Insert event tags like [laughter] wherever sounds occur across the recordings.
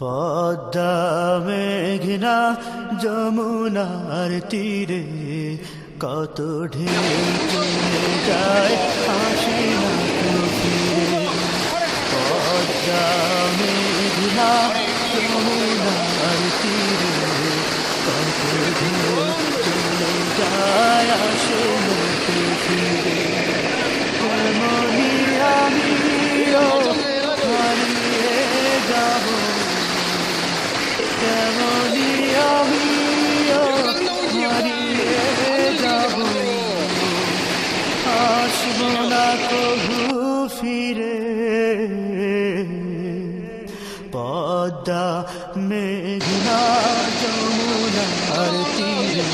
পদ্মা মেঘনা যমুনার তীরে কত ঢেউ যায় আসে না পদ্মা মেঘনা যমুনার তীরে কত ঢেউ যায় আসে না কবু ফিরে পদ্মা মেঘনা যমুনার তীরে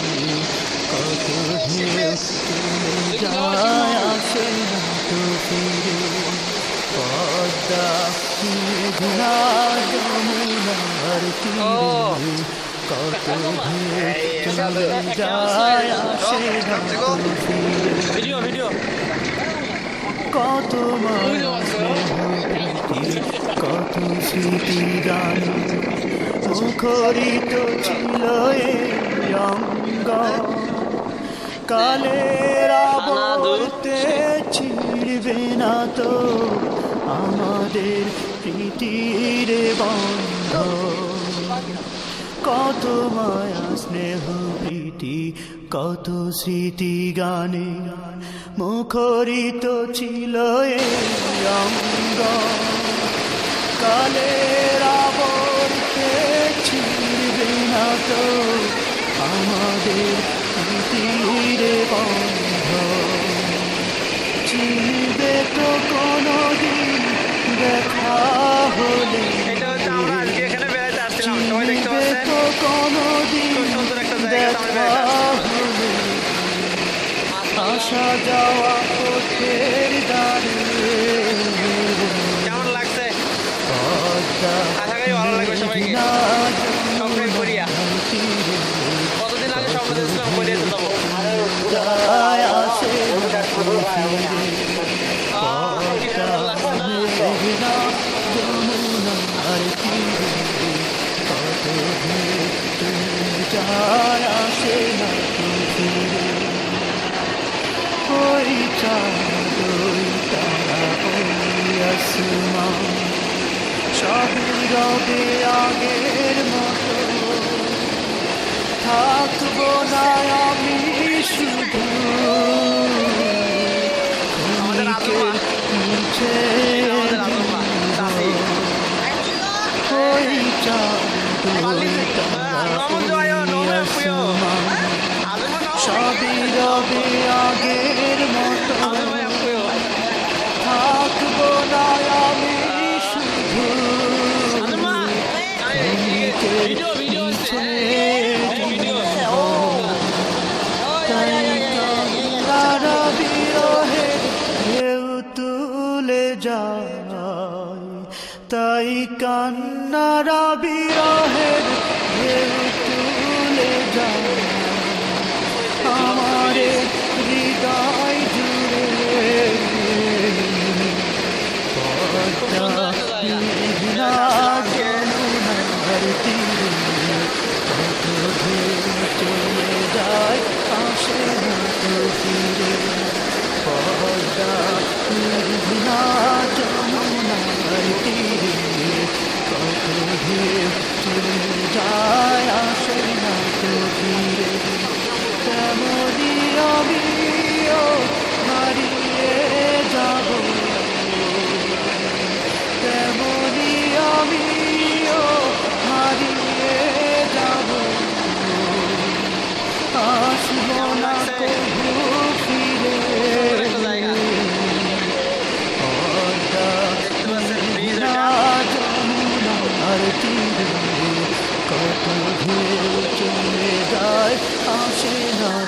কত ঢেউ চলে যায় আসে না তো ফিরে পদ্মা মেঘনা যমুনার তীরে কত ঢেউ চলে যায় আসে না তো ফিরে ভিডিও ভিডিও কত মায়া [laughs] কত স্মৃতি গান মুখরিত ছিল অঙ্গ। কালের আবর্তে ছিড়বে না তো আমাদের প্রীতির বন্ধ কত মায়া স্নেহ প্রীতি কত স্মৃতি গানে মুখরিত ছিল অঙ্গ। কালের আবর্তে ছিড়বে না তো আমাদের প্রীতির বন্ধ। চিনবে তো কোনোদিন দেখা আসা যাওয়া পথের দাঁড়ে কেমন লাগছে? আশা করি ভালো লাগবে সবাইকে। স্বপ্নের গড়িয়া কতদিন আগে স্বপ্ন দেখছিলাম গড়িয়াতে যাব কি কত ওই আসমান সবই আগের মতো থাকব না আমি শুধু তাই কান্নারা বিরহের ঢেউ তুলে যায়। আমারে হৃদয়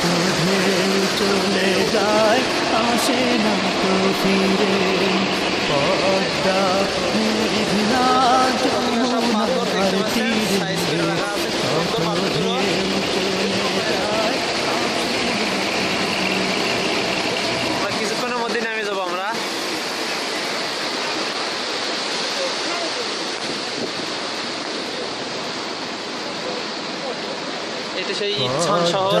কত ঢেউ চলে যায় আসে না তো ফিরে পদ্মা মেঘনা যমুনার তীরে কত সেই ইনছন শহর।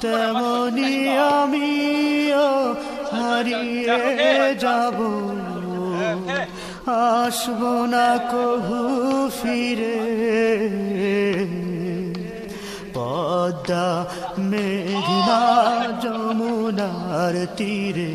তেমনি আমিও হারিয়ে যাব। আসব না কহু ফিরে। পদ্মা মেঘনা যমুনার তীরে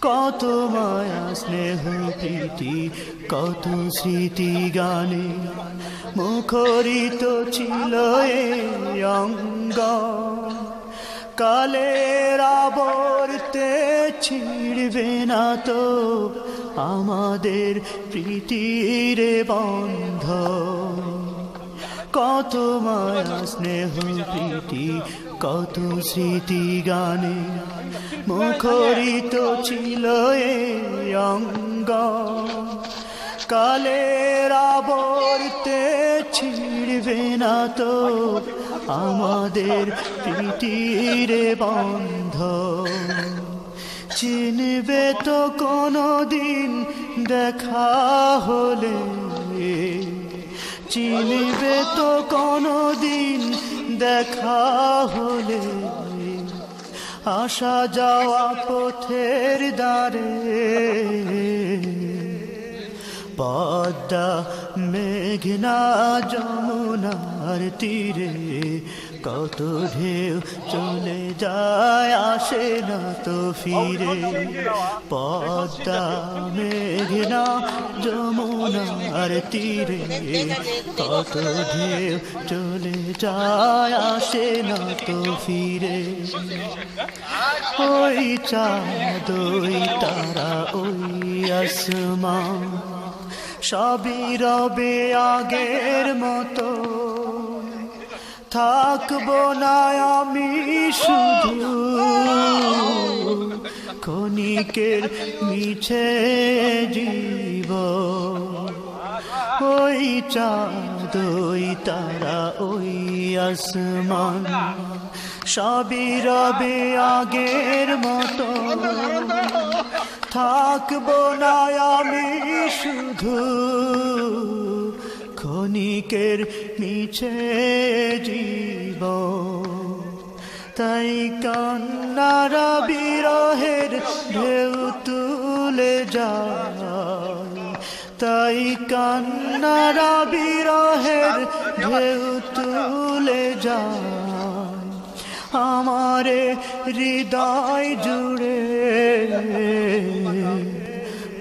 কত মায়া, স্নেহ, প্রীতি, কত স্মৃতি গানে মুখরিত ছিল অঙ্গ। কালের আবর্তে ছিড়বে না তো আমাদের প্রীতির বন্ধ। কত মায়া, স্নেহ, প্রীতি, কত স্মৃতি গানে মুখরিত ছিল অঙ্গ। কালের আবর্তে ছিড়বে না তো আমাদের প্রীতির বন্ধ। চিনবে তো কোনো দিন দেখা হলে। চিনবে তো কোনো দিন দেখা হলে। আসা যাওয়া পথের দ্বারে পদ্মা মেঘনা যমুনার তীরে কত ঢেউ চলে যায়, আসে না তো ফিরে। পদ্মা, মেঘনা যমুনার তীরে। কত ঢেউ চলে যায়, আসে না তো ফিরে। ওই চাঁদ, ওই তারা, ওই আসমান, সবই রবে আগের মতো। থাকব না আমি শুধু ক্ষণিকের মিছে জীব। ওই চাঁদ ওই তারা, ওই আসমান, সবই রবে আগের মতো। থাকব না আমি শুধু ক্ষণিকের মিছে জীব। তাই কান্নারা বিরহের ঢেউ তুলে যায়। তাই কান্নারা বিরহের ঢেউ তুলে যায়। আমারে হৃদয় জুড়ে।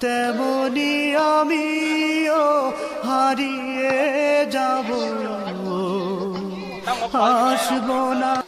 তেমনি আমিও হারিয়ে যাব। আসব না।